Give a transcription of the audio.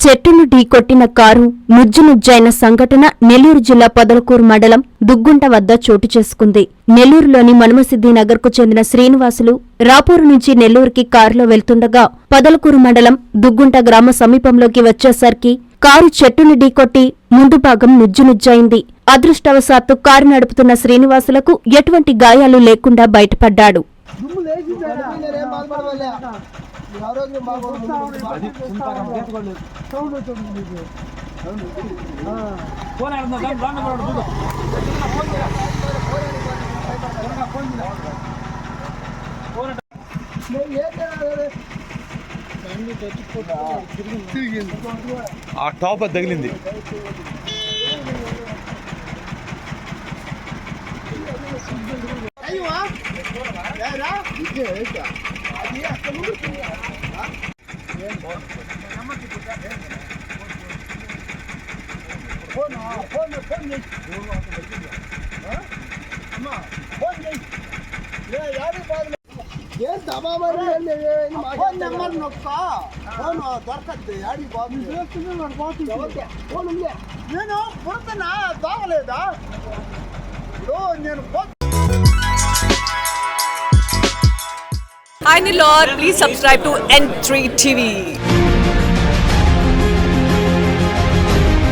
చెట్టును ఢీకొట్టిన కారు నుజ్జునుజ్జైన సంఘటన నెల్లూరు జిల్లా పొదలకూరు మండలం దుగ్గుంట వద్ద చోటు చేసుకుంది. నెల్లూరులోని మనుమసిద్ధి నగర్కు చెందిన శ్రీనివాసులు రాపూరు నుంచి నెల్లూరుకి కారులో వెళ్తుండగా పొదలకూరు మండలం దుగ్గుంట గ్రామ సమీపంలోకి వచ్చేసరికి కారు చెట్టును ఢీకొట్టి ముందు భాగం నుజ్జునుజ్జైంది అదృష్టవశాత్తు కారు నడుపుతున్న శ్రీనివాసులకు ఎటువంటి గాయాలు లేకుండా బయటపడ్డాడు. నేనేం బాధపడవలే. ఈ ఆరోగ్యం బాగోదు. నేను ఏం ఆ టాప్ అది తగిలింది ఫోన్ ఆ, ఫోన్ ఫోన్ చేయి. ఆ? అమ్మా, ఫోన్ చేయి. ఏ, యాడికి పోదులే. ఏం దబాబరి ఏంది? ఏం ఫోన్ నెంబర్ నొక్కా. ఫోన్ దొరకద్దు యాడికి పోతుంది ఎవరికి? ఫోన్ ఉంది నేను పుడుతున్నా దోవలేదా ఇప్పుడు నేను పో Hi Nilor, please subscribe to N3 TV.